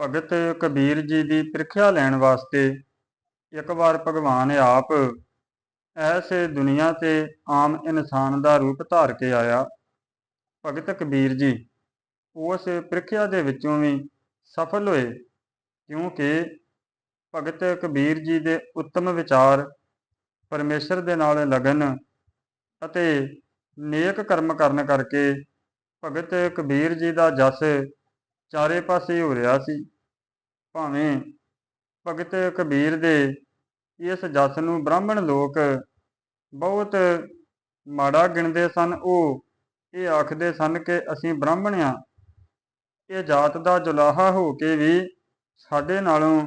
ਭਗਤ ਕਬੀਰ ਜੀ ਦੀ ਪ੍ਰੀਖਿਆ ਲੈਣ ਵਾਸਤੇ ਇੱਕ ਵਾਰ ਭਗਵਾਨ ਆਪ ਐਸੇ ਦੁਨੀਆ ਤੇ ਆਮ ਇਨਸਾਨ ਦਾ ਰੂਪ ਧਾਰ ਕੇ ਆਇਆ। ਭਗਤ ਕਬੀਰ ਜੀ ਉਸ ਪ੍ਰੀਖਿਆ ਦੇ ਵਿੱਚੋਂ ਵੀ ਸਫਲ ਹੋਏ, ਕਿਉਂਕਿ ਭਗਤ ਕਬੀਰ ਜੀ ਦੇ ਉੱਤਮ ਵਿਚਾਰ ਪਰਮੇਸ਼ਰ ਦੇ ਨਾਲ ਲਗਨ ਅਤੇ ਨੇਕ ਕਰਮ ਕਰਨ ਕਰਕੇ ਭਗਤ ਕਬੀਰ ਜੀ ਦਾ ਜਸ ਚਾਰੇ ਪਾਸੇ ਹੋ ਰਿਹਾ ਸੀ। ਭਾਵੇਂ ਭਗਤ ਕਬੀਰ ਦੇ ਇਸ ਜਸ ਨੂੰ ਬ੍ਰਾਹਮਣ ਲੋਕ ਬਹੁਤ ਮਾੜਾ ਗਿਣਦੇ ਸਨ, ਉਹ ਇਹ ਆਖਦੇ ਸਨ ਕਿ ਅਸੀਂ ਬ੍ਰਾਹਮਣ ਆ। ਇਹ ਜਾਤ ਦਾ ਜੁਲਾਹਾ ਹੋ ਕੇ ਵੀ ਸਾਡੇ ਨਾਲੋਂ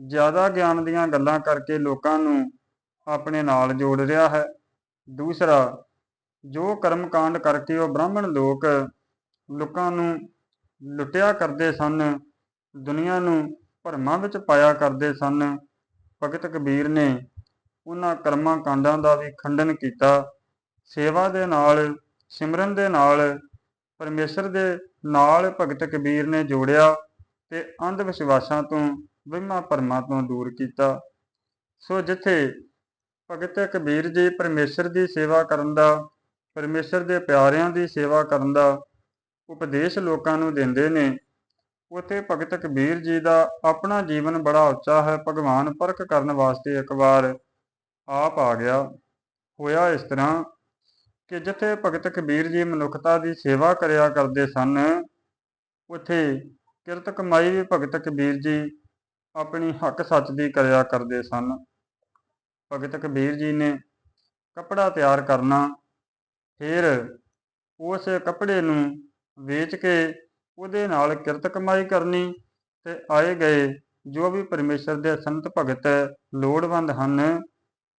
ਜ਼ਿਆਦਾ ਗਿਆਨ ਦੀਆਂ ਗੱਲਾਂ ਕਰਕੇ ਲੋਕਾਂ ਨੂੰ ਆਪਣੇ ਨਾਲ ਜੋੜ ਰਿਹਾ ਹੈ। ਦੂਸਰਾ, ਜੋ ਕਰਮ ਕਾਂਡ ਕਰਕੇ ਉਹ ਬ੍ਰਾਹਮਣ ਲੋਕ ਲੋਕਾਂ ਨੂੰ ਲੁੱਟਿਆ ਕਰਦੇ ਸਨ, ਦੁਨੀਆ ਨੂੰ ਭਰਮਾਂ ਵਿੱਚ ਪਾਇਆ ਕਰਦੇ ਸਨ। ਭਗਤ ਕਬੀਰ ਨੇ ਉਹਨਾਂ ਕਰਮਾਂ ਕਾਂਡਾਂ ਦਾ ਵੀ ਖੰਡਨ ਕੀਤਾ। ਸੇਵਾ ਦੇ ਨਾਲ, ਸਿਮਰਨ ਦੇ ਨਾਲ, ਪਰਮੇਸ਼ਰ ਦੇ ਨਾਲ ਭਗਤ ਕਬੀਰ ਨੇ ਜੋੜਿਆ ਤੇ ਅੰਧ ਵਿਸ਼ਵਾਸਾਂ ਤੋਂ, ਵਹਿਮਾਂ ਭਰਮਾਂ ਤੋਂ ਦੂਰ ਕੀਤਾ। ਸੋ ਜਿੱਥੇ ਭਗਤ ਕਬੀਰ ਜੀ ਪਰਮੇਸ਼ਰ ਦੀ ਸੇਵਾ ਕਰਨ ਦਾ, ਪਰਮੇਸ਼ਰ ਦੇ ਪਿਆਰਿਆਂ ਦੀ ਸੇਵਾ ਕਰਨ ਦਾ ਉਪਦੇਸ਼ ਲੋਕਾਂ ਨੂੰ ਦਿੰਦੇ ਨੇ। ਉਥੇ ਭਗਤ ਕਬੀਰ ਜੀ ਦਾ ਆਪਣਾ ਜੀਵਨ ਬੜਾ ਉੱਚਾ ਹੈ। ਭਗਵਾਨ ਪਰਖ ਕਰਨ ਵਾਸਤੇ ਇੱਕ ਵਾਰ ਆਪ ਆ ਗਿਆ। ਹੋਇਆ ਇਸ ਤਰ੍ਹਾਂ ਕਿ ਜਿੱਥੇ ਭਗਤ ਕਬੀਰ ਜੀ ਮਨੁੱਖਤਾ ਦੀ ਸੇਵਾ ਕਰਿਆ ਕਰਦੇ ਸਨ, ਉਥੇ ਕਿਰਤ ਕਮਾਈ ਵੀ ਭਗਤ ਕਬੀਰ ਜੀ ਆਪਣੀ ਹੱਕ ਸੱਚ ਦੀ ਕਰਿਆ ਕਰਦੇ ਸਨ। ਭਗਤ ਕਬੀਰ ਜੀ ਨੇ ਕਪੜਾ ਤਿਆਰ ਕਰਨਾ, ਫਿਰ ਉਸ ਕਪੜੇ ਨੂੰ ਵੇਚ ਕੇ ਉਹਦੇ ਨਾਲ ਕਿਰਤ ਕਮਾਈ ਕਰਨੀ ਤੇ ਆਏ ਗਏ ਜੋ ਵੀ ਪਰਮੇਸ਼ਰ ਦੇ ਸੰਤ ਭਗਤ ਲੋੜਵੰਦ ਹਨ,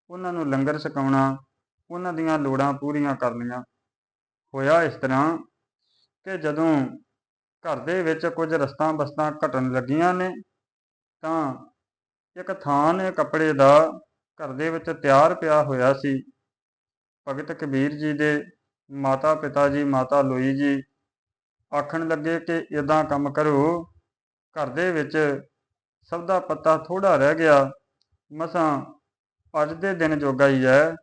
ਉਹਨਾਂ ਨੂੰ ਲੰਗਰ ਛਕਾਉਣਾ, ਉਹਨਾਂ ਦੀਆਂ ਲੋੜਾਂ ਪੂਰੀਆਂ ਕਰਨੀਆਂ। ਹੋਇਆ ਇਸ ਤਰ੍ਹਾਂ ਕਿ ਜਦੋਂ ਘਰ ਦੇ ਵਿੱਚ ਕੁਝ ਰਸਤਾਂ ਬਸਤਾਂ ਘਟਣ ਲੱਗੀਆਂ ਨੇ, ਤਾਂ ਇੱਕ ਥਾਂ ਕੱਪੜੇ ਦਾ ਘਰ ਦੇ ਵਿੱਚ ਤਿਆਰ ਪਿਆ ਹੋਇਆ ਸੀ। ਭਗਤ ਕਬੀਰ ਜੀ ਦੇ ਮਾਤਾ ਪਿਤਾ ਜੀ, ਮਾਤਾ ਲੋਈ ਜੀ ਆਖਣ ਲੱਗੇ ਕਿ ਇਦਾਂ ਕੰਮ ਕਰੋ। ਘਰ ਦੇ ਵਿੱਚ ਸਭ ਦਾ ਪੱਤਾ ਥੋੜਾ ਰਹਿ ਗਿਆ। ਮਸਾਂ, ਅੱਜ ਦੇ ਦਿਨ ਜੋਗਾ ਹੀ ਹੈ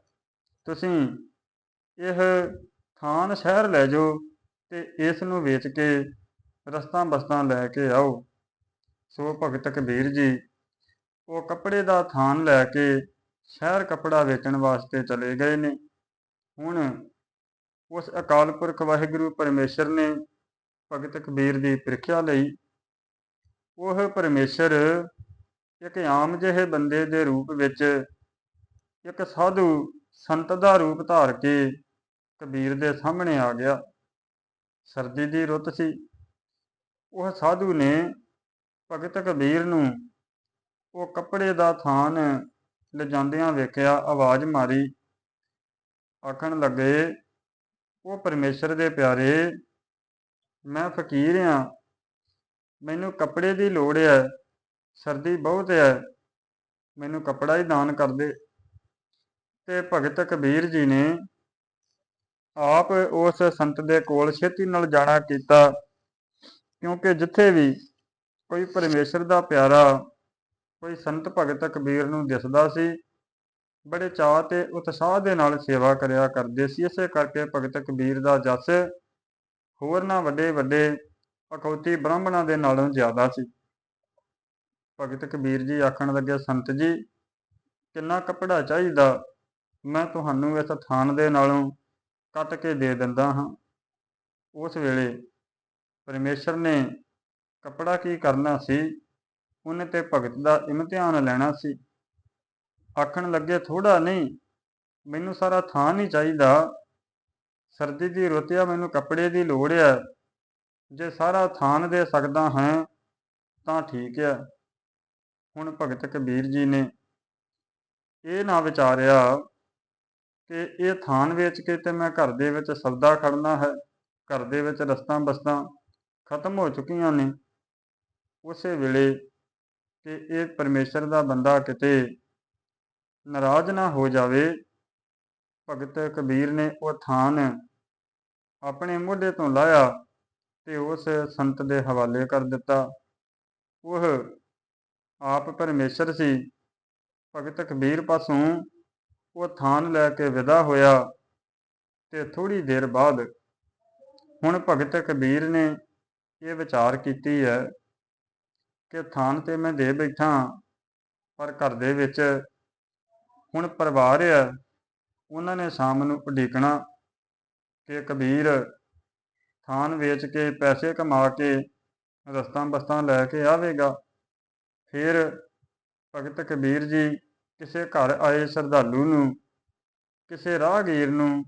ਤੁਸੀਂ ਇਹ ਥਾਨ ਸ਼ਹਿਰ ਲੈ ਜਾਓ ਤੇ ਇਸ ਨੂੰ ਵੇਚ ਕੇ ਰਸਤਾਂ ਬਸਤਾਂ ਲੈ ਕੇ ਆਓ। ਸੋ ਭਗਤ ਕਬੀਰ ਜੀ, ਉਹ ਕੱਪੜੇ ਦਾ ਥਾਨ ਲੈ ਕੇ ਸ਼ਹਿਰ ਕੱਪੜਾ ਵੇਚਣ ਵਾਸਤੇ ਚਲੇ ਗਏ ਨੇ। ਹੁਣ ਉਸ ਅਕਾਲ ਪੁਰਖ ਵਾਹਿਗੁਰੂ ਪਰਮੇਸ਼ਰ ਨੇ ਭਗਤ ਕਬੀਰ ਦੀ ਪ੍ਰੀਖਿਆ ਲਈ, ਉਹ ਪਰਮੇਸ਼ਰ ਇੱਕ ਆਮ ਜਿਹੇ ਬੰਦੇ ਦੇ ਰੂਪ ਵਿੱਚ ਇੱਕ ਸਾਧੂ ਸੰਤ ਦਾ ਰੂਪ ਧਾਰ ਕੇ ਕਬੀਰ ਦੇ ਸਾਹਮਣੇ ਆ ਗਿਆ। ਸਰਦੀ ਦੀ ਰੁੱਤ ਸੀ। ਉਹ ਸਾਧੂ ਨੇ ਭਗਤ ਕਬੀਰ ਨੂੰ ਉਹ ਕੱਪੜੇ ਦਾ ਥਾਨ ਲਿਜਾਂਦਿਆਂ ਵੇਖਿਆ, ਆਵਾਜ਼ ਮਾਰੀ। ਆਖਣ ਲੱਗੇ, ਉਹ ਪਰਮੇਸ਼ਰ ਦੇ ਪਿਆਰੇ ਮੈਂ ਫਕੀਰ ਹਾਂ ਮੈਨੂੰ ਕੱਪੜੇ ਦੀ ਲੋੜ ਹੈ ਸਰਦੀ ਬਹੁਤ ਹੈ ਮੈਨੂੰ ਕੱਪੜਾ ਹੀ ਦਾਨ ਕਰ ਦੇ। ਤੇ ਭਗਤ ਕਬੀਰ ਜੀ ਨੇ ਆਪ ਉਸ ਸੰਤ ਦੇ ਕੋਲ ਛੇਤੀ ਨਾਲ ਜਾਣਾ ਕੀਤਾ। ਕਿਉਂਕਿ ਜਿੱਥੇ ਵੀ ਕੋਈ ਪਰਮੇਸ਼ਰ ਦਾ ਪਿਆਰਾ, ਕੋਈ ਸੰਤ ਭਗਤ ਕਬੀਰ ਨੂੰ ਦਿਸਦਾ ਸੀ, ਬੜੇ ਚਾਅ ਤੇ ਉਤਸ਼ਾਹ ਦੇ ਨਾਲ ਸੇਵਾ ਕਰਿਆ ਕਰਦੇ ਸੀ। ਇਸੇ ਕਰਕੇ ਭਗਤ ਕਬੀਰ ਦਾ ਜਸ ਹੋਰਨਾਂ ਵੱਡੇ ਵੱਡੇ ਅਖੌਤੀ ਬ੍ਰਾਹਮਣਾਂ ਦੇ ਨਾਲੋਂ ਜ਼ਿਆਦਾ ਸੀ। ਭਗਤ ਕਬੀਰ ਜੀ ਆਖਣ ਲੱਗੇ, ਸੰਤ ਜੀ, ਕਿੰਨਾ ਕੱਪੜਾ ਚਾਹੀਦਾ? ਮੈਂ ਤੁਹਾਨੂੰ ਇਸ ਥਾਨ ਦੇ ਨਾਲੋਂ ਕੱਟ ਕੇ ਦੇ ਦਿੰਦਾ ਹਾਂ। ਉਸ ਵੇਲੇ ਪਰਮੇਸ਼ਰ ਨੇ ਕੱਪੜਾ ਕੀ ਕਰਨਾ ਸੀ? ਉਹਨੇ ਤੇ ਭਗਤ ਦਾ ਇਮਤਿਹਾਨ ਲੈਣਾ ਸੀ। ਆਖਣ ਲੱਗੇ ਥੋੜਾ ਨਹੀਂ, ਮੈਨੂੰ ਸਾਰਾ ਥਾਂ ਹੀ ਚਾਹੀਦਾ। ਸਰਦੀ ਦੀ ਰੁੱਤ ਆ ਮੈਨੂੰ ਕੱਪੜੇ ਦੀ ਲੋੜ ਆ। ਜੇ ਸਾਰਾ ਥਾਨ ਦੇ ਸਕਦਾ ਹਾਂ, ਤਾਂ ਠੀਕ ਆ। ਹੁਣ ਭਗਤ ਕਬੀਰ ਜੀ ਨੇ ਇਹ ਨਾ ਵਿਚਾਰਿਆ ਕਿ ਇਹ ਥਾਨ ਵੇਚ ਕੇ ਤੇ ਮੈਂ ਘਰ ਦੇ ਵਿੱਚ ਸਬਦਾ ਖੜਨਾ ਹੈ, ਘਰ ਦੇ ਵਿੱਚ ਰਸਤਾਂ ਬਸਤਾਂ ਖਤਮ ਹੋ ਚੁੱਕੀਆਂ ਨੇ। ਉਸੇ ਵੇਲੇ ਕਿ ਇਹ ਪਰਮੇਸ਼ਰ ਦਾ ਬੰਦਾ ਕਿਤੇ ਨਾਰਾਜ਼ ਨਾ ਹੋ ਜਾਵੇ ਭਗਤ ਕਬੀਰ ਨੇ ਉਹ ਥਾਨ ਆਪਣੇ ਮੋਢੇ ਤੋਂ ਲਾਇਆ ਤੇ ਉਸ ਸੰਤ ਦੇ ਹਵਾਲੇ ਕਰ ਦਿੱਤਾ। ਉਹ ਆਪ ਪਰਮੇਸ਼ਰ ਸੀ। ਭਗਤ ਕਬੀਰ ਪਾਸੋਂ ਉਹ ਥਾਨ ਲੈ ਕੇ ਵਿਦਾ ਹੋਇਆ ਤੇ ਥੋੜੀ ਦੇਰ ਬਾਅਦ ਹੁਣ ਭਗਤ ਕਬੀਰ ਨੇ ਇਹ ਵਿਚਾਰ ਕੀਤੀ ਹੈ ਕਿ ਥਾਨ ਤੇ ਮੈਂ ਦੇ ਬੈਠਾ ਪਰ ਘਰ ਦੇ ਵਿੱਚ ਹੁਣ ਪਰਿਵਾਰ ਹੈ। ਉਹਨਾਂ ਨੇ ਸ਼ਾਮ ਨੂੰ ਉਡੀਕਣਾ ਕਿ ਕਬੀਰ ਥਾਨ ਵੇਚ ਕੇ ਪੈਸੇ ਕਮਾ ਕੇ ਰਸਤਾ ਬਸਤਾਂ ਲੈ ਕੇ ਆਵੇਗਾ। ਫਿਰ ਭਗਤ ਕਬੀਰ ਜੀ ਕਿਸੇ ਘਰ ਆਏ ਸ਼ਰਧਾਲੂ ਨੂੰ, ਕਿਸੇ ਰਾਹਗੀਰ ਨੂੰ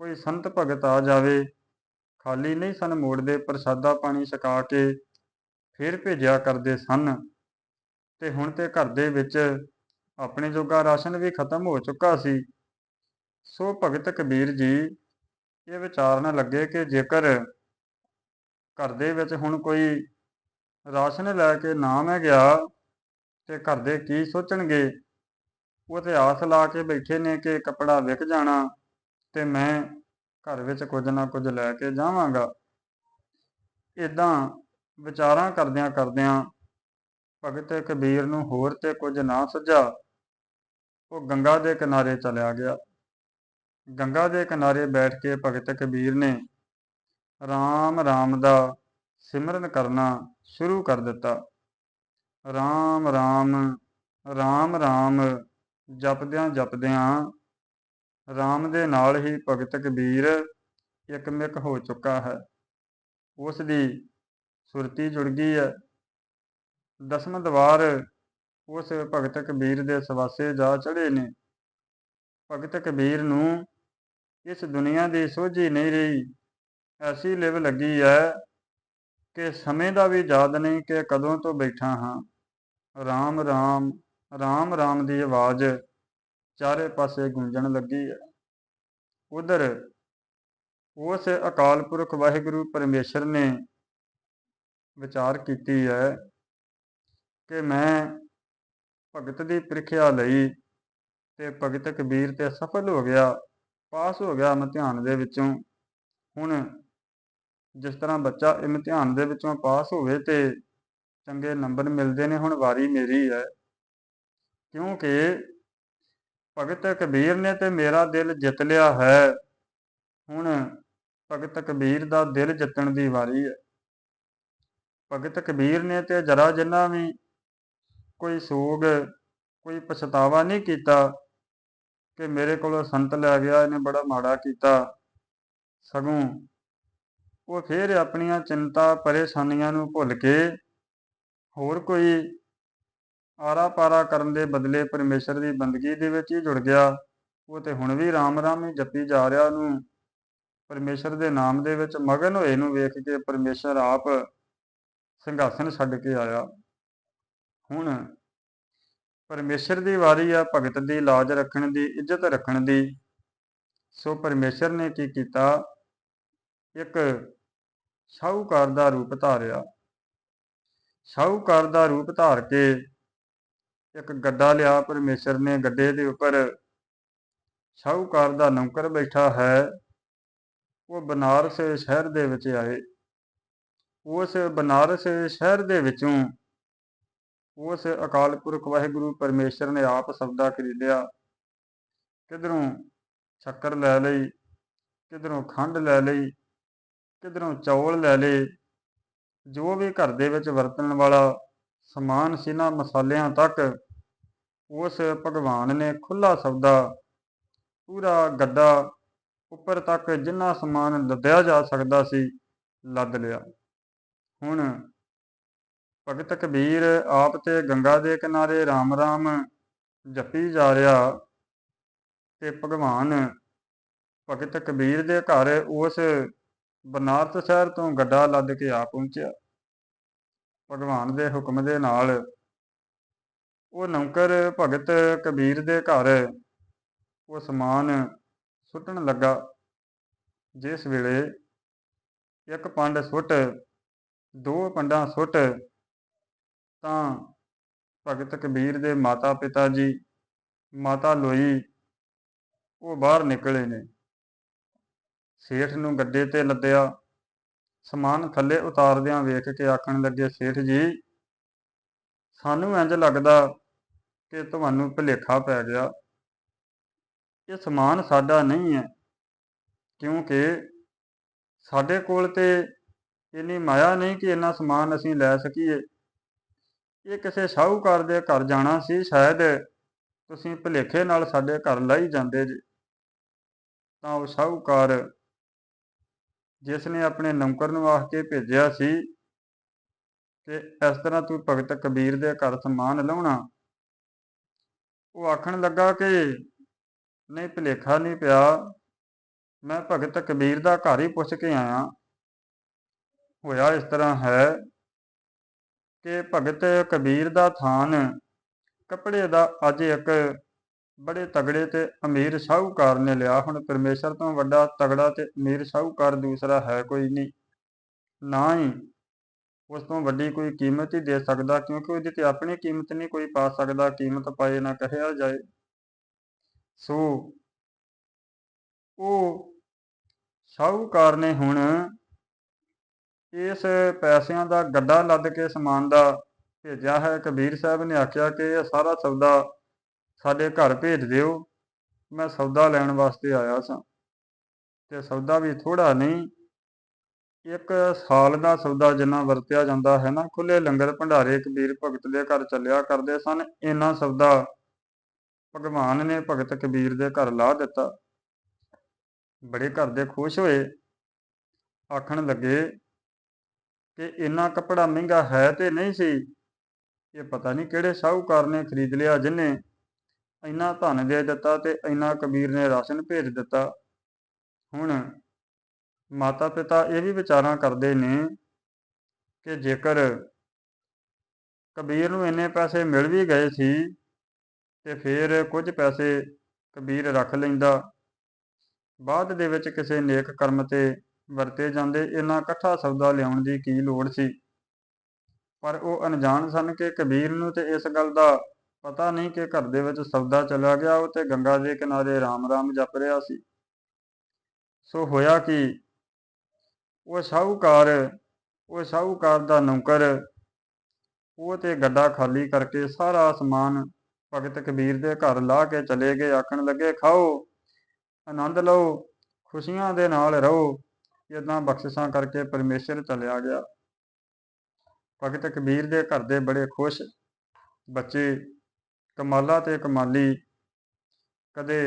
ਕੋਈ ਸੰਤ ਭਗਤ ਆ ਜਾਵੇ, ਖਾਲੀ ਨਹੀਂ ਸਨ ਮੋੜਦੇ ਪ੍ਰਸਾਦਾ ਪਾਣੀ ਛਕਾ ਕੇ ਫਿਰ ਭੇਜਿਆ ਕਰਦੇ ਸਨ। ਤੇ ਹੁਣ ਤੇ ਘਰ ਦੇ ਵਿੱਚ ਆਪਣੇ ਜੋਗਾ ਰਾਸ਼ਨ ਵੀ ਖਤਮ ਹੋ ਚੁੱਕਾ ਸੀ। ਸੋ ਭਗਤ ਕਬੀਰ ਜੀ, ਇਹ ਵਿਚਾਰਨ ਲੱਗੇ ਕਿ ਜੇਕਰ ਘਰ ਦੇ ਵਿੱਚ ਹੁਣ ਕੋਈ ਰਾਸ਼ਨ ਲੈ ਕੇ ਨਾ ਮੈਂ ਗਿਆ ਤੇ ਘਰ ਦੇ ਕੀ ਸੋਚਣਗੇ? ਉਹ ਤੇ ਆਸ ਲਾ ਕੇ ਬੈਠੇ ਨੇ ਕਿ ਕੱਪੜਾ ਵਿਕ ਜਾਣਾ ਤੇ ਮੈਂ ਘਰ ਵਿੱਚ ਕੁਝ ਨਾ ਕੁਝ ਲੈ ਕੇ ਜਾਵਾਂਗਾ। ਇਦਾਂ ਵਿਚਾਰਾਂ ਕਰਦਿਆਂ ਕਰਦਿਆਂ ਭਗਤ ਕਬੀਰ ਨੂੰ ਹੋਰ ਤੇ ਕੁਝ ਨਾ ਸੁਝਾ ਉਹ ਗੰਗਾ ਦੇ ਕਿਨਾਰੇ ਚਲਿਆ ਗਿਆ। ਗੰਗਾ ਦੇ ਕਿਨਾਰੇ ਬੈਠ ਕੇ ਭਗਤ ਕਬੀਰ ਨੇ ਰਾਮ ਰਾਮ ਦਾ ਸਿਮਰਨ ਕਰਨਾ ਸ਼ੁਰੂ ਕਰ ਦਿੱਤਾ। ਰਾਮ ਰਾਮ ਰਾਮ ਰਾਮ ਜਪਦਿਆਂ ਜਪਦਿਆਂ ਰਾਮ ਦੇ ਨਾਲ ਹੀ ਭਗਤ ਕਬੀਰ ਇਕਮਿਕ ਹੋ ਚੁੱਕਾ ਹੈ। ਉਸ ਦੀ ਸੁਰਤੀ ਜੁੜ ਗਈ ਹੈ। ਦਸਮ ਦਵਾਰ ਉਸ ਭਗਤ ਕਬੀਰ ਦੇ ਸਵਾਸੇ ਜਾ ਚੜੇ ਨੇ। ਭਗਤ ਕਬੀਰ ਨੂੰ ਇਸ ਦੁਨੀਆ ਦੀ ਸੋਝੀ ਨਹੀਂ ਰਹੀ, ਐਸੀ ਲਿਵ ਲੱਗੀ ਹੈ ਕਿ ਸਮੇਂ ਦਾ ਵੀ ਯਾਦ ਨਹੀਂ ਕਿ ਕਦੋਂ ਤੋਂ ਬੈਠਾ ਹਾਂ। ਰਾਮ ਰਾਮ ਰਾਮ ਰਾਮ ਦੀ ਆਵਾਜ਼ ਚਾਰੇ ਪਾਸੇ ਗੂੰਜਣ ਲੱਗੀ ਹੈ ਉਧਰ ਉਸ ਅਕਾਲ ਪੁਰਖ ਵਾਹਿਗੁਰੂ ਪਰਮੇਸ਼ਰ ਨੇ ਵਿਚਾਰ ਕੀਤੀ ਹੈ ਕਿ ਮੈਂ ਭਗਤ ਦੀ ਪ੍ਰੀਖਿਆ ਲਈ ਤੇ ਭਗਤ ਕਬੀਰ ਤੇ ਸਫਲ ਹੋ ਗਿਆ। ਪਾਸ ਹੋ ਗਿਆ ਇਮਤਿਹਾਨ ਦੇ ਵਿੱਚੋਂ। ਹੁਣ ਜਿਸ ਤਰ੍ਹਾਂ ਬੱਚਾ ਇਮਤਿਹਾਨ ਦੇ ਵਿੱਚੋਂ ਪਾਸ ਹੋਵੇ ਤੇ ਚੰਗੇ ਨੰਬਰ ਮਿਲਦੇ ਨੇ, ਹੁਣ ਵਾਰੀ ਮੇਰੀ ਹੈ। ਕਿਉਂਕਿ ਭਗਤ ਕਬੀਰ ਨੇ ਤੇ ਮੇਰਾ ਦਿਲ ਜਿੱਤ ਲਿਆ ਹੈ। ਹੁਣ ਭਗਤ ਕਬੀਰ ਦਾ ਦਿਲ ਜਿੱਤਣ ਦੀ ਵਾਰੀ ਹੈ। ਭਗਤ ਕਬੀਰ ਨੇ ਤੇ ਜਰਾ ਜਿੰਨਾ ਵੀ ਕੋਈ ਸੋਗ, ਕੋਈ ਪਛਤਾਵਾ ਨਹੀਂ ਕੀਤਾ। ਕਿ ਮੇਰੇ ਕੋਲੋਂ ਸੰਤ ਲੈ ਗਿਆ, ਇਹਨੇ ਬੜਾ ਮਾੜਾ ਕੀਤਾ। ਸਗੋਂ ਉਹ ਫਿਰ ਆਪਣੀਆਂ ਚਿੰਤਾ, ਪਰੇਸ਼ਾਨੀਆਂ ਨੂੰ ਭੁੱਲ ਕੇ ਹੋਰ ਕੋਈ ਆਰਾ ਪਾਰਾ ਕਰਨ ਦੇ ਬਦਲੇ ਪਰਮੇਸ਼ਰ ਦੀ ਬੰਦਗੀ ਦੇ ਵਿੱਚ ਹੀ ਜੁੜ ਗਿਆ। ਉਹ ਤੇ ਹੁਣ ਵੀ ਰਾਮ ਰਾਮ ਹੀ ਜਪੀ ਜਾ ਰਿਹਾ ਨੂੰ ਪਰਮੇਸ਼ਰ ਦੇ ਨਾਮ ਦੇ ਵਿੱਚ ਮਗਨ ਹੋਏ ਨੂੰ ਵੇਖ ਕੇ ਪਰਮੇਸ਼ਰ ਆਪ ਸਿੰਘਾਸਨ ਛੱਡ ਕੇ ਆਇਆ। ਹੁਣ ਪਰਮੇਸ਼ਰ ਦੀ ਵਾਰੀ ਆ, ਭਗਤ ਦੀ ਲਾਜ ਰੱਖਣ ਦੀ, ਇੱਜ਼ਤ ਰੱਖਣ ਦੀ। ਸੋ ਪਰਮੇਸ਼ਰ ਨੇ ਕੀ ਕੀਤਾ? ਇੱਕ ਸ਼ਾਹੂਕਾਰ ਦਾ ਰੂਪ ਧਾਰਿਆ। ਸ਼ਾਹੂਕਾਰ ਦਾ ਰੂਪ ਧਾਰ ਕੇ ਇੱਕ ਗੱਡਾ ਲਿਆ। ਪਰਮੇਸ਼ਰ ਨੇ ਗੱਡੇ ਦੇ ਉੱਪਰ ਸ਼ਾਹੂਕਾਰ ਦਾ ਨੌਕਰ ਬੈਠਾ ਹੈ। ਉਹ ਬਨਾਰਸ ਸ਼ਹਿਰ ਦੇ ਵਿੱਚ ਆਏ। ਉਸ ਬਨਾਰਸ ਸ਼ਹਿਰ ਦੇ ਵਿੱਚੋਂ ਉਸ ਅਕਾਲ ਪੁਰਖ ਵਾਹਿਗੁਰੂ ਪਰਮੇਸ਼ਰ ਨੇ ਆਪ ਸਬਦਾ ਖਰੀਦਿਆ ਕਿਧਰੋਂ ਸ਼ੱਕਰ ਲੈ ਲਈ, ਕਿਧਰੋਂ ਖੰਡ ਲੈ ਲਈ, ਕਿਧਰੋਂ ਚੌਲ ਲੈ ਲਏ, ਜੋ ਵੀ ਘਰ ਦੇ ਵਿੱਚ ਵਰਤਣ ਵਾਲਾ ਸਮਾਨ ਸੀ ਨਾ ਮਸਾਲਿਆਂ ਤੱਕ, ਉਸ ਭਗਵਾਨ ਨੇ ਖੁੱਲਾ ਸਬਦਾ, ਪੂਰਾ ਗੱਡਾ ਉੱਪਰ ਤੱਕ ਜਿੰਨਾ ਸਮਾਨ ਲੱਦਿਆ ਜਾ ਸਕਦਾ ਸੀ, ਲੱਦ ਲਿਆ। ਹੁਣ ਭਗਤ ਕਬੀਰ, ਆਪ ਤੇ ਗੰਗਾ ਦੇ ਕਿਨਾਰੇ RAM RAM ਜਪੀ ਜਾ ਰਿਹਾ ਤੇ ਭਗਵਾਨ ਭਗਤ ਕਬੀਰ ਦੇ ਘਰ ਉਸ ਬਨਾਰਸ ਸ਼ਹਿਰ ਤੋਂ ਗੱਡਾ ਲੱਦ ਕੇ ਆ ਪਹੁੰਚਿਆ। ਭਗਵਾਨ ਦੇ ਹੁਕਮ ਦੇ ਨਾਲ ਉਹ ਨੌਕਰ ਭਗਤ ਕਬੀਰ ਦੇ ਘਰ ਉਹ ਸਮਾਨ ਸੁੱਟਣ ਲੱਗਾ। ਜਿਸ ਵੇਲੇ ਇੱਕ ਪੰਡ ਸੁੱਟ, ਦੋ ਪੰਡਾਂ ਸੁੱਟ ਤਾਂ ਭਗਤ ਕਬੀਰ ਦੇ ਮਾਤਾ ਪਿਤਾ ਜੀ, ਮਾਤਾ ਲੋਈ, ਉਹ ਬਾਹਰ ਨਿਕਲੇ ਨੇ। ਸੇਠ ਨੂੰ ਗੱਡੇ ਤੇ ਲੱਦਿਆ। ਸਮਾਨ ਥੱਲੇ ਉਤਾਰਦਿਆਂ ਵੇਖ ਕੇ ਆਖਣ ਲੱਗੇ, ਸੇਠ ਜੀ, ਸਾਨੂੰ ਇੰਜ ਲੱਗਦਾ ਕਿ ਤੁਹਾਨੂੰ ਭੁਲੇਖਾ ਪੈ ਗਿਆ। ਇਹ ਸਮਾਨ ਸਾਡਾ ਨਹੀਂ ਹੈ, ਕਿਉਂਕਿ ਸਾਡੇ ਕੋਲ ਤੇ ਇੰਨੀ ਮਾਇਆ ਨਹੀਂ ਕਿ ਇੰਨਾ ਸਮਾਨ ਅਸੀਂ ਲੈ ਸਕੀਏ। ਇਹ ਕਿਸੇ ਸ਼ਾਹੂਕਾਰ ਦੇ ਘਰ ਜਾਣਾ ਸੀ, ਸ਼ਾਇਦ ਤੁਸੀਂ ਭੁਲੇਖੇ ਨਾਲ ਸਾਡੇ ਘਰ ਲਈ ਜਾਂਦੇ ਜੇ। ਤਾਂ ਉਹ ਸ਼ਾਹੂਕਾਰ ਜਿਸ ਨੇ ਆਪਣੇ ਨੌਕਰ ਨੂੰ ਆਖ ਕੇ ਭੇਜਿਆ ਸੀ ਕਿ ਇਸ ਤਰ੍ਹਾਂ ਤੂੰ ਭਗਤ ਕਬੀਰ ਦੇ ਘਰ ਸਮਾਨ ਲਾਉਣਾ। ਉਹ ਆਖਣ ਲੱਗਾ ਕਿ ਨਹੀਂ, ਭੁਲੇਖਾ ਨਹੀਂ ਪਿਆ। ਮੈਂ ਭਗਤ ਕਬੀਰ ਦਾ ਘਰ ਹੀ ਪੁੱਛ ਕੇ ਆਇਆ। ਹੋਇਆ ਇਸ ਤਰ੍ਹਾਂ ਹੈ। ਕਿ ਭਗਤ ਕਬੀਰ ਦਾ ਥਾਨ। ਕੱਪੜੇ ਦਾ ਅੱਜ ਇੱਕ ਬੜੇ ਤਗੜੇ ਤੇ ਅਮੀਰ ਸ਼ਾਹੂਕਾਰ ਨੇ ਲਿਆ। ਹੁਣ ਪਰਮੇਸ਼ਰ ਤੋਂ ਵੱਡਾ ਤਗੜਾ ਤੇ ਅਮੀਰ ਸ਼ਾਹੂਕਾਰ ਦੂਸਰਾ ਹੈ ਕੋਈ ਨਹੀਂ। ਨਾ ਹੀ ਉਸ ਤੋਂ ਵੱਡੀ ਕੋਈ ਕੀਮਤ ਹੀ ਦੇ ਸਕਦਾ, ਕਿਉਂਕਿ ਉਹਦੀ ਤੇ ਆਪਣੀ ਕੀਮਤ ਨਹੀਂ ਕੋਈ ਪਾ ਸਕਦਾ, ਕੀਮਤ ਪਾਏ ਨਾ ਕਹਿਆ ਜਾਏ। ਸੋ ਉਹ ਸ਼ਾਹੂਕਾਰ ਨੇ ਹੁਣ ਇਸ ਪੈਸਿਆਂ ਦਾ ਗੱਡਾ ਲੱਦ ਕੇ ਸਮਾਨ ਦਾ ਭੇਜਿਆ ਹੈ। ਕਬੀਰ ਸਾਹਿਬ ਨੇ ਆਖਿਆ ਕਿ ਇਹ ਸਾਰਾ ਸੌਦਾ ਸਾਡੇ ਘਰ ਭੇਜ ਦਿਓ। ਮੈਂ ਸੌਦਾ ਲੈਣ ਵਾਸਤੇ ਆਇਆ ਸਾਂ। ਤੇ ਸੌਦਾ ਵੀ ਥੋੜਾ ਨਹੀਂ, ਇੱਕ ਸਾਲ ਦਾ ਸੌਦਾ ਜਿੰਨਾ ਵਰਤਿਆ ਜਾਂਦਾ ਹੈ ਨਾ ਖੁੱਲੇ ਲੰਗਰ ਭੰਡਾਰੇ ਕਬੀਰ ਭਗਤ ਦੇ ਘਰ ਚੱਲਿਆ ਕਰਦੇ ਸਨ। ਇੰਨਾ ਸੌਦਾ ਭਗਵਾਨ ਨੇ ਭਗਤ ਕਬੀਰ ਦੇ ਘਰ ਲਾ ਦਿੱਤਾ। ਬੜੇ ਘਰ ਦੇ ਖੁਸ਼ ਹੋਏ। ਆਖਣ ਲੱਗੇ ਕਿ ਇੰਨਾ ਕੱਪੜਾ ਮਹਿੰਗਾ ਹੈ ਤੇ ਨਹੀਂ ਸੀ। ਇਹ ਪਤਾ ਨਹੀਂ ਕਿਹੜੇ ਸ਼ਾਹੂਕਾਰ ਨੇ ਖਰੀਦ ਲਿਆ ਜਿਨੇ ਇੰਨਾ ਧਨ ਦੇ ਦਿੱਤਾ ਤੇ ਇੰਨਾ ਕਬੀਰ ਨੇ ਰਾਸ਼ਨ ਭੇਜ ਦਿੱਤਾ। ਹੁਣ ਮਾਤਾ ਪਿਤਾ ਇਹ ਵੀ ਵਿਚਾਰਾਂ ਕਰਦੇ ਨੇ ਕਿ ਜੇਕਰ ਕਬੀਰ ਨੂੰ ਇੰਨੇ ਪੈਸੇ ਮਿਲ ਵੀ ਗਏ ਸੀ ਤੇ ਫਿਰ ਕੁਝ ਪੈਸੇ ਕਬੀਰ ਰੱਖ ਲੈਂਦਾ। ਬਾਅਦ ਦੇ ਵਿੱਚ ਕਿਸੇ ਨੇਕ ਕਰਮ ਤੇ ਵਰਤੇ ਜਾਂਦੇ, ਇਹਨਾਂ ਇਕੱਠਾ ਸੌਦਾ ਲਿਆਉਣ ਦੀ ਕੀ ਲੋੜ ਸੀ? ਪਰ ਉਹ ਅਣਜਾਣ ਸਨ ਕਿ ਕਬੀਰ ਨੂੰ ਤੇ ਇਸ ਗੱਲ ਦਾ ਪਤਾ ਨਹੀਂ ਕਿ ਘਰ ਦੇ ਵਿੱਚ ਸੌਦਾ ਚਲਾ ਗਿਆ ਉਹ ਤੇ ਗੰਗਾ ਦੇ ਕਿਨਾਰੇ ਰਾਮ ਰਾਮ ਜਪ ਰਿਹਾ ਸੀ। ਸੋ ਹੋਇਆ ਕਿ? ਉਹ ਸ਼ਾਹੂਕਾਰ ਉਹ ਸ਼ਾਹੂਕਾਰ ਦਾ ਨੌਕਰ, ਉਹ ਤੇ ਗੱਡਾ ਖਾਲੀ ਕਰਕੇ ਸਾਰਾ ਸਮਾਨ ਭਗਤ ਕਬੀਰ ਦੇ ਘਰ ਲਾ ਕੇ ਚਲੇ ਗਏ, ਆਖਣ ਲੱਗੇ, ਖਾਓ, ਆਨੰਦ ਲਓ, ਖੁਸ਼ੀਆਂ ਦੇ ਨਾਲ ਰਹੋ। ਇਦਾਂ ਬਖਸ਼ਿਸ਼ਾਂ ਕਰਕੇ ਪਰਮੇਸ਼ਰ ਚਲਿਆ ਗਿਆ। ਭਗਤ ਕਬੀਰ ਦੇ ਘਰ ਦੇ ਬੜੇ ਖੁਸ਼ ਬੱਚੇ ਕਮਾਲਾ ਤੇ ਕਮਾਲੀ ਕਦੇ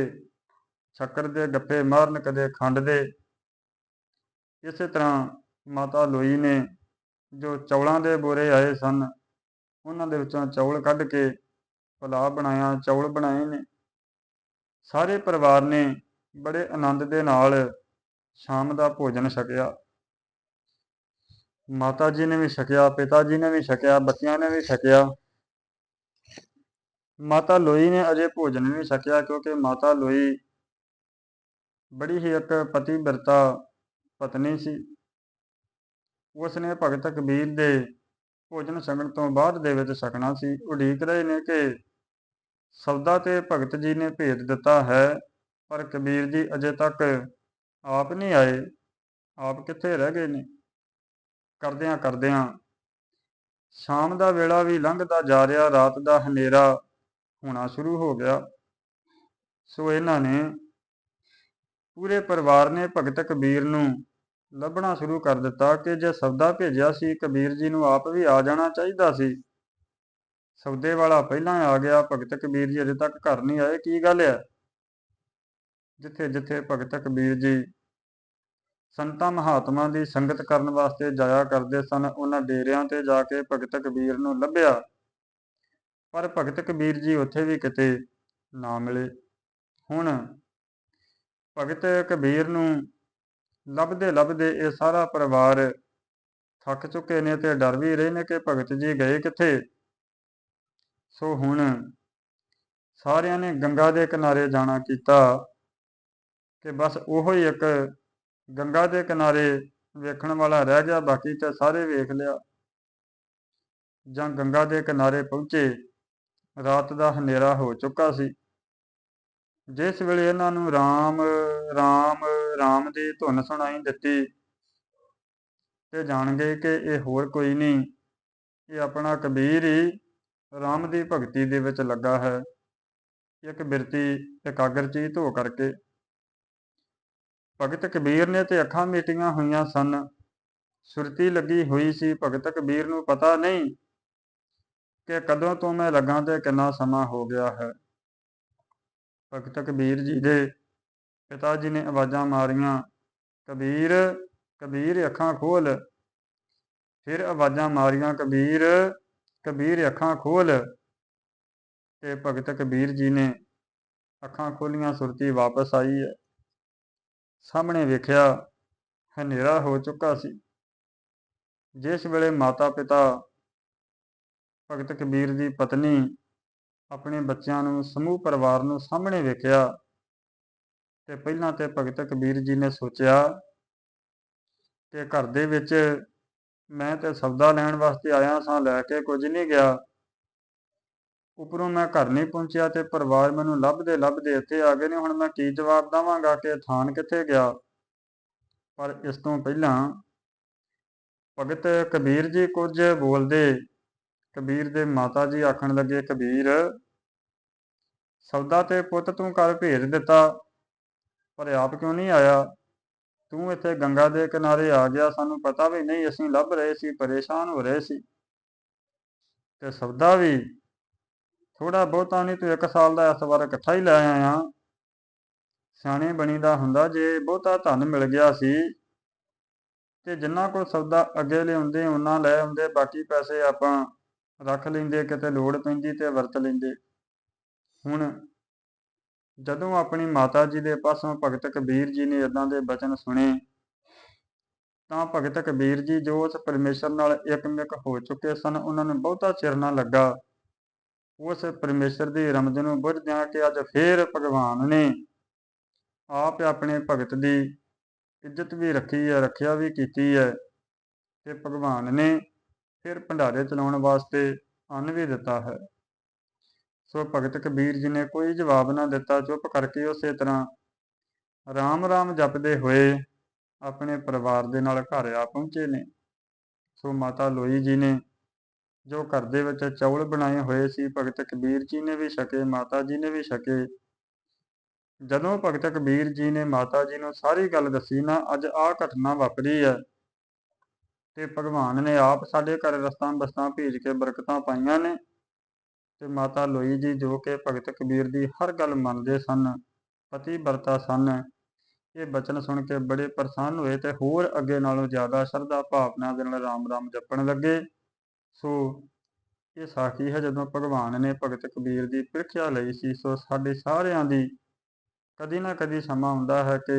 ਸ਼ੱਕਰ ਦੇ ਗੱਪੇ ਮਾਰਨ, ਕਦੇ ਖੰਡ ਦੇ। ਇਸੇ ਤਰ੍ਹਾਂ ਮਾਤਾ ਲੋਈ ਨੇ ਜੋ ਚੌਲਾਂ ਦੇ ਬੋਰੇ ਆਏ ਸਨ, ਉਹਨਾਂ ਦੇ ਵਿੱਚੋਂ ਚੌਲ ਕੱਢ ਕੇ ਪੁਲਾਅ ਬਣਾਇਆ, ਚੌਲ ਬਣਾਏ ਨੇ। ਸਾਰੇ ਪਰਿਵਾਰ ਨੇ ਬੜੇ ਆਨੰਦ ਦੇ ਨਾਲ ਸ਼ਾਮ ਦਾ ਭੋਜਨ ਛਕਿਆ। ਮਾਤਾ ਜੀ ਨੇ ਵੀ ਛਕਿਆ, ਪਿਤਾ ਜੀ ਨੇ ਵੀ ਛਕਿਆ, ਬੱਚਿਆਂ ਨੇ ਵੀ ਛਕਿਆ। ਮਾਤਾ ਲੋਈ ਨੇ ਅਜੇ ਭੋਜਨ ਨਹੀਂ ਛਕਿਆ ਕਿਉਂਕਿ ਮਾਤਾ ਲੋਈ ਬੜੀ ਹੀ ਇੱਕ ਪਤੀ ਪਤਨੀ ਸੀ। ਉਸ ਨੇ ਭਗਤ ਕਬੀਰ ਦੇ ਭੋਜਨ ਛਕਣ ਤੋਂ ਬਾਅਦ ਦੇ ਵਿੱਚ ਛਕਣਾ ਸੀ। ਉਡੀਕ ਰਹੇ ਨੇ ਕਿ ਸੌਦਾ ਤੇ ਭਗਤ ਜੀ ਨੇ ਭੇਜ ਦਿੱਤਾ ਹੈ, ਪਰ ਕਬੀਰ ਜੀ ਅਜੇ ਤੱਕ ਆਪ ਨਹੀਂ ਆਏ, ਆਪ ਕਿੱਥੇ ਰਹਿ ਗਏ ਨੇ? ਕਰਦਿਆਂ ਕਰਦਿਆਂ ਸ਼ਾਮ ਦਾ ਵੇਲਾ ਵੀ ਲੰਘਦਾ ਜਾ ਰਿਹਾ, ਰਾਤ ਦਾ ਹਨੇਰਾ ਹੋਣਾ ਸ਼ੁਰੂ ਹੋ ਗਿਆ। ਸੋ ਇਹਨਾਂ ਨੇ ਪੂਰੇ ਪਰਿਵਾਰ ਨੇ ਭਗਤ ਕਬੀਰ ਨੂੰ ਲੱਭਣਾ ਸ਼ੁਰੂ ਕਰ ਦਿੱਤਾ ਕਿ ਜੇ ਸੌਦਾ ਭੇਜਿਆ ਸੀ, ਕਬੀਰ ਜੀ ਨੂੰ ਆਪ ਵੀ ਆ ਜਾਣਾ ਚਾਹੀਦਾ ਸੀ। ਸੌਦੇ ਵਾਲਾ ਪਹਿਲਾਂ ਆ ਗਿਆ, ਭਗਤ ਕਬੀਰ ਜੀ ਅਜੇ ਤੱਕ ਘਰ ਨਹੀਂ ਆਏ, ਕੀ ਗੱਲ ਹੈ? ਜਿੱਥੇ ਜਿੱਥੇ ਭਗਤ ਕਬੀਰ ਜੀ ਸੰਤਾਂ ਮਹਾਤਮਾ ਦੀ ਸੰਗਤ ਕਰਨ ਵਾਸਤੇ ਜਾਇਆ ਕਰਦੇ ਸਨ, ਉਹਨਾਂ ਡੇਰਿਆਂ ਤੇ ਜਾ ਕੇ ਭਗਤ ਕਬੀਰ ਨੂੰ ਲੱਭਿਆ। ਪਰ ਭਗਤ ਕਬੀਰ ਜੀ ਉੱਥੇ ਵੀ ਕਿਤੇ ਨਾ ਮਿਲੇ। ਹੁਣ ਭਗਤ ਕਬੀਰ ਨੂੰ ਲੱਭਦੇ ਲੱਭਦੇ ਇਹ ਸਾਰਾ ਪਰਿਵਾਰ ਥੱਕ ਚੁੱਕੇ ਨੇ ਤੇ ਡਰ ਵੀ ਰਹੇ ਨੇ ਕਿ ਭਗਤ ਜੀ ਗਏ ਕਿੱਥੇ। ਸੋ ਹੁਣ ਸਾਰਿਆਂ ਨੇ ਗੰਗਾ ਦੇ ਕਿਨਾਰੇ ਜਾਣਾ ਕੀਤਾ। ਕਿ ਬਸ ਉਹੋ ਹੀ ਇੱਕ ਗੰਗਾ ਦੇ ਕਿਨਾਰੇ ਵੇਖਣ ਵਾਲਾ ਰਹਿ ਗਿਆ, ਬਾਕੀ ਤਾਂ ਸਾਰੇ ਵੇਖ ਲਿਆ। ਜਾਂ ਗੰਗਾ ਦੇ ਕਿਨਾਰੇ ਪਹੁੰਚੇ, ਰਾਤ ਦਾ ਹਨੇਰਾ ਹੋ ਚੁੱਕਾ ਸੀ। ਜਿਸ ਵੇਲੇ ਇਹਨਾਂ ਨੂੰ RAM RAM RAM ਦੀ ਧੁਨ ਸੁਣਾਈ ਦਿੱਤੀ ਤੇ ਜਾਣ ਗਏ ਕਿ ਇਹ ਹੋਰ ਕੋਈ ਨਹੀਂ, ਇਹ ਆਪਣਾ ਕਬੀਰ ਹੀ ਰਾਮ ਦੀ ਭਗਤੀ ਦੇ ਵਿੱਚ ਲੱਗਾ ਹੈ। ਇੱਕ ਬਿਰਤੀ ਇਕਾਗਰ ਚੀਤ ਹੋ ਕਰਕੇ ਭਗਤ ਕਬੀਰ ਨੇ ਤੇ ਅੱਖਾਂ ਮੀਟੀਆਂ ਹੋਈਆਂ ਸਨ। ਸੁਰਤੀ ਲੱਗੀ ਹੋਈ ਸੀ। ਭਗਤ ਕਬੀਰ ਨੂੰ ਪਤਾ ਨਹੀਂ ਕਿ ਕਦੋਂ ਤੋਂ ਮੈਂ ਲੱਗਾ ਤੇ ਕਿੰਨਾ ਸਮਾਂ ਹੋ ਗਿਆ ਹੈ। ਭਗਤ ਕਬੀਰ ਜੀ ਦੇ ਪਿਤਾ ਜੀ ਨੇ ਆਵਾਜ਼ਾਂ ਮਾਰੀਆਂ, ਕਬੀਰ ਕਬੀਰ, ਅੱਖਾਂ ਖੋਲ। ਫਿਰ ਆਵਾਜ਼ਾਂ ਮਾਰੀਆਂ, ਕਬੀਰ ਕਬੀਰ, ਅੱਖਾਂ ਖੋਲ। ਤੇ ਭਗਤ ਕਬੀਰ ਜੀ ਨੇ ਅੱਖਾਂ ਖੋਲੀਆਂ, ਸੁਰਤੀ ਵਾਪਸ ਆਈ। ਹੈ ਸਾਹਮਣੇ ਵੇਖਿਆ ਹਨੇਰਾ ਹੋ ਚੁੱਕਾ ਸੀ। ਜਿਸ ਵੇਲੇ ਮਾਤਾ ਪਿਤਾ ਭਗਤ ਕਬੀਰ ਦੀ ਪਤਨੀ ਆਪਣੇ ਬੱਚਿਆਂ ਨੂੰ ਸਮੂਹ ਪਰਿਵਾਰ ਨੂੰ ਸਾਹਮਣੇ ਵੇਖਿਆ ਤੇ ਪਹਿਲਾਂ ਤੇ ਭਗਤ ਕਬੀਰ ਜੀ ਨੇ ਸੋਚਿਆ ਕਿ ਘਰ ਦੇ ਵਿੱਚ ਮੈਂ ਤੇ ਸੌਦਾ ਲੈਣ ਵਾਸਤੇ ਆਇਆ ਸਾਂ, ਲੈ ਕੇ ਕੁਝ ਨਹੀਂ ਗਿਆ। ਉੱਪਰੋਂ ਮੈਂ ਘਰ ਨਹੀਂ ਪਹੁੰਚਿਆ ਤੇ ਪਰਿਵਾਰ ਮੈਨੂੰ ਲੱਭਦੇ ਲੱਭਦੇ ਇੱਥੇ ਆ ਗਏ ਨੇ, ਹੁਣ ਮੈਂ ਕੀ ਜਵਾਬ ਦਵਾਂਗਾ ਕਿ ਥਾਨ ਕਿੱਥੇ ਗਿਆ? ਪਰ ਇਸ ਤੋਂ ਪਹਿਲਾਂ ਭਗਤ ਕਬੀਰ ਜੀ ਕੁਝ ਬੋਲਦੇ। ਕਬੀਰ ਦੇ ਮਾਤਾ ਜੀ ਆਖਣ ਲੱਗੇ, ਕਬੀਰ, ਸੌਦਾ ਤੇ ਪੁੱਤ ਤੂੰ ਘਰ ਭੇਜ ਦਿੱਤਾ, ਪਰ ਆਪ ਕਿਉਂ ਨਹੀਂ ਆਇਆ? ਤੂੰ ਇੱਥੇ ਗੰਗਾ ਦੇ ਕਿਨਾਰੇ ਆ ਗਿਆ, ਸਾਨੂੰ ਪਤਾ ਵੀ ਨਹੀਂ ਅਸੀਂ ਲੱਭ ਰਹੇ ਸੀ, ਪਰੇਸ਼ਾਨ ਹੋ ਰਹੇ ਸੀ। ਤੇ ਸੌਦਾ ਵੀ ਥੋੜਾ ਬਹੁਤਾ ਨਹੀਂ, ਤੂੰ ਇੱਕ ਸਾਲ ਦਾ ਇਸ ਵਾਰ ਇਕੱਠਾ ਹੀ ਲੈ ਆਇਆ। ਸਿਆਣੇ ਬਣੀ ਦਾ ਹੁੰਦਾ, ਜੇ ਬਹੁਤਾ ਧਨ ਮਿਲ ਗਿਆ ਸੀ ਤੇ ਜਿੰਨਾ ਕੋਲ ਸੌਦਾ ਅੱਗੇ ਲਿਆਉਂਦੇ ਉਹਨਾਂ ਲੈ ਆਉਂਦੇ, ਬਾਕੀ ਪੈਸੇ ਆਪਾਂ ਰੱਖ ਲੈਂਦੇ, ਕਿਤੇ ਲੋੜ ਪੈਂਦੀ ਤੇ ਵਰਤ ਲੈਂਦੇ। ਹੁਣ ਜਦੋਂ ਆਪਣੀ ਮਾਤਾ ਜੀ ਦੇ ਪਾਸੋਂ ਭਗਤ ਕਬੀਰ ਜੀ ਨੇ ਇਦਾਂ ਦੇ ਬਚਨ ਸੁਣੇ, ਤਾਂ ਭਗਤ ਕਬੀਰ ਜੀ ਜੋ ਉਸ ਪਰਮੇਸ਼ਰ ਨਾਲ ਇੱਕਮਿਕ ਹੋ ਚੁੱਕੇ ਸਨ, ਉਹਨਾਂ ਨੂੰ ਬਹੁਤਾ ਚਿਰ ਨਾ ਲੱਗਾ। ਉਸ ਪਰਮੇਸ਼ਰ ਦੀ ਰਮਜ ਨੂੰ ਬੁੱਝਦਿਆਂ ਕਿ ਅੱਜ ਫੇਰ ਭਗਵਾਨ ਨੇ ਆਪ ਆਪਣੇ ਭਗਤ ਦੀ ਇੱਜ਼ਤ ਵੀ ਰੱਖੀ ਹੈ, ਰੱਖਿਆ ਵੀ ਕੀਤੀ ਹੈ ਤੇ ਭਗਵਾਨ ਨੇ ਫਿਰ ਭੰਡਾਰੇ ਚਲਾਉਣ ਵਾਸਤੇ ਅੰਨ ਵੀ ਦਿੱਤਾ ਹੈ। ਸੋ ਭਗਤ ਕਬੀਰ ਜੀ ਨੇ ਕੋਈ ਜਵਾਬ ਨਾ ਦਿੱਤਾ, ਚੁੱਪ ਕਰਕੇ ਉਸੇ ਤਰ੍ਹਾਂ ਰਾਮ ਰਾਮ ਜਪਦੇ ਹੋਏ ਆਪਣੇ ਪਰਿਵਾਰ ਦੇ ਨਾਲ ਘਰ ਆ ਪਹੁੰਚੇ ਨੇ। ਸੋ ਮਾਤਾ ਲੋਈ ਜੀ ਨੇ ਜੋ ਘਰ ਦੇ ਵਿੱਚ ਚੌਲ ਬਣਾਏ ਹੋਏ ਸੀ, ਭਗਤ ਕਬੀਰ ਜੀ ਨੇ ਵੀ ਛਕੇ, ਮਾਤਾ ਜੀ ਨੇ ਵੀ ਛਕੇ। ਜਦੋਂ ਭਗਤ ਕਬੀਰ ਜੀ ਨੇ ਮਾਤਾ ਜੀ ਨੂੰ ਸਾਰੀ ਗੱਲ ਦੱਸੀ ਨਾ, ਅੱਜ ਆਹ ਘਟਨਾ ਵਾਪਰੀ ਹੈ। ਤੇ ਭਗਵਾਨ ਨੇ ਆਪ ਸਾਡੇ ਘਰ ਰਸਤਾਂ ਬਸਤਾਂ ਭੇਜ ਕੇ ਬਰਕਤਾਂ ਪਾਈਆਂ ਨੇ। ਤੇ ਮਾਤਾ ਲੋਈ ਜੀ ਜੋ ਕਿ ਭਗਤ ਕਬੀਰ ਦੀ ਹਰ ਗੱਲ ਮੰਨਦੇ ਸਨ, ਪਤੀ ਵਰਤਾ ਸਨ, ਇਹ ਬਚਨ ਸੁਣ ਕੇ ਬੜੇ ਪ੍ਰਸੰਨ ਹੋਏ ਤੇ ਹੋਰ ਅੱਗੇ ਨਾਲੋਂ ਜ਼ਿਆਦਾ ਸ਼ਰਧਾ ਭਾਵਨਾ ਦੇ ਨਾਲ ਰਾਮ ਰਾਮ ਜਪਣ ਲੱਗੇ। ਸੋ ਇਹ ਸਾਖੀ ਹੈ ਜਦੋਂ ਭਗਵਾਨ ਨੇ ਭਗਤ ਕਬੀਰ ਦੀ ਪ੍ਰੀਖਿਆ ਲਈ ਸੀ, ਸੋ ਸਾਡੇ ਸਾਰਿਆਂ ਦੀ ਕਦੀ ਨਾ ਕਦੀ ਸਮਾਂ ਹੁੰਦਾ ਹੈ ਕਿ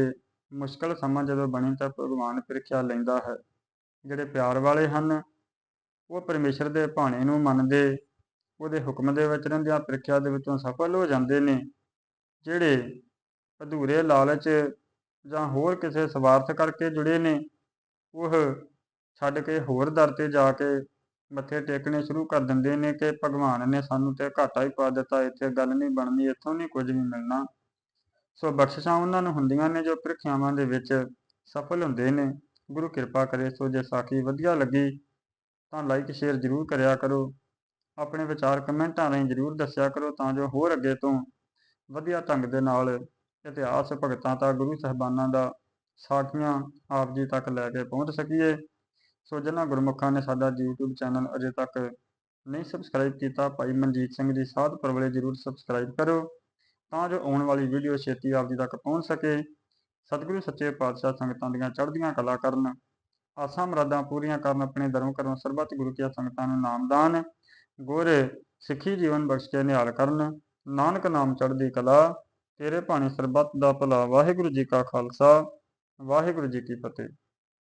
ਮੁਸ਼ਕਲ ਸਮਾਂ ਜਦੋਂ ਬਣੇ ਤਾਂ ਭਗਵਾਨ ਪ੍ਰੀਖਿਆ ਲੈਂਦਾ ਹੈ। ਜਿਹੜੇ ਪਿਆਰ ਵਾਲੇ ਹਨ, ਉਹ ਪਰਮੇਸ਼ਰ ਦੇ ਭਾਣੇ ਨੂੰ ਮੰਨਦੇ, ਉਹਦੇ ਹੁਕਮ ਦੇ ਵਿੱਚ ਰਹਿੰਦਿਆਂ ਪ੍ਰੀਖਿਆ ਦੇ ਵਿੱਚੋਂ ਸਫਲ ਹੋ ਜਾਂਦੇ ਨੇ। ਜਿਹੜੇ ਅਧੂਰੇ ਲਾਲਚ ਜਾਂ ਹੋਰ ਕਿਸੇ ਸਵਾਰਥ ਕਰਕੇ ਜੁੜੇ ਨੇ, ਉਹ ਛੱਡ ਕੇ ਹੋਰ ਦਰ ਤੇ ਜਾ ਕੇ ਮੱਥੇ ਟੇਕਣੇ ਸ਼ੁਰੂ ਕਰ ਦਿੰਦੇ ਨੇ ਕਿ ਭਗਵਾਨ ਨੇ ਸਾਨੂੰ ਤੇ ਘਾਟਾ ਹੀ ਪਾ ਦਿੱਤਾ, ਇੱਥੇ ਗੱਲ ਨਹੀਂ ਬਣਨੀ, ਇੱਥੋਂ ਨਹੀਂ ਕੁਝ ਵੀ ਮਿਲਣਾ। ਸੋ ਬਖਸ਼ਿਸ਼ਾਂ ਉਹਨਾਂ ਨੂੰ ਹੁੰਦੀਆਂ ਨੇ ਜੋ ਪ੍ਰੀਖਿਆਵਾਂ ਦੇ ਵਿੱਚ ਸਫਲ ਹੁੰਦੇ ਨੇ। ਗੁਰੂ ਕਿਰਪਾ ਕਰੇ, ਸੋ ਜੇ ਸਾਖੀ ਵਧੀਆ ਲੱਗੀ ਤਾਂ ਲਾਈਕ ਸ਼ੇਅਰ ਜ਼ਰੂਰ ਕਰਿਆ ਕਰੋ। ਆਪਣੇ ਵਿਚਾਰ ਕਮੈਂਟਾਂ ਰਾਹੀਂ ਜ਼ਰੂਰ ਦੱਸਿਆ ਕਰੋ ਤਾਂ ਜੋ ਹੋਰ ਅੱਗੇ ਤੋਂ ਵਧੀਆ ਢੰਗ ਦੇ ਨਾਲ ਇਤਿਹਾਸ ਭਗਤਾਂ ਤਾਂ ਗੁਰੂ ਸਹਿਬਾਨਾਂ ਦਾ ਸਾਖੀਆਂ ਆਪ ਜੀ ਤੱਕ ਲੈ ਕੇ ਪਹੁੰਚ ਸਕੀਏ। ਸੋ ਜਿਨ੍ਹਾਂ ਗੁਰਮੁਖਾਂ ਨੇ ਸਾਡਾ YouTube ਚੈਨਲ ਅਜੇ ਤੱਕ ਨਹੀਂ ਸਬਸਕ੍ਰਾਈਬ ਕੀਤਾ, ਭਾਈ ਮਨਜੀਤ ਸਿੰਘ ਦੀ ਸਾਧ ਪਰਵਲੇ ਜ਼ਰੂਰ ਸਬਸਕ੍ਰਾਈਬ ਕਰੋ ਤਾਂ ਜੋ ਆਉਣ ਵਾਲੀ ਵੀਡੀਓ ਛੇਤੀ ਆਪ ਜੀ ਤੱਕ ਪਹੁੰਚ ਸਕੇ। ਸਤਿਗੁਰੂ ਸੱਚੇ ਪਾਤਸ਼ਾਹ ਸੰਗਤਾਂ ਦੀਆਂ ਚੜ੍ਹਦੀਆਂ ਕਲਾ ਕਰਨ। ਆਸਾਂ ਮਰਾਦਾਂ ਪੂਰੀਆਂ ਕਰਨ, ਆਪਣੇ ਧਰਮ ਕਰਮ ਸਰਬੱਤ ਗੁਰੂ ਕੀ ਸੰਗਤਾਂ ਨੂੰ ਨਾਮਦਾਨ ਗੁਰ ਸਿੱਖੀ ਜੀਵਨ ਬਖਸ਼ ਕੇ ਨਿਹਾਲ ਕਰਨ। ਨਾਨਕ ਨਾਮ ਚੜ੍ਹਦੀ ਕਲਾ, ਤੇਰੇ ਭਾਣੇ ਸਰਬੱਤ ਦਾ ਭਲਾ। ਵਾਹਿਗੁਰੂ ਜੀ ਕਾ ਖਾਲਸਾ, ਵਾਹਿਗੁਰੂ ਜੀ ਕੀ ਫਤਿਹ।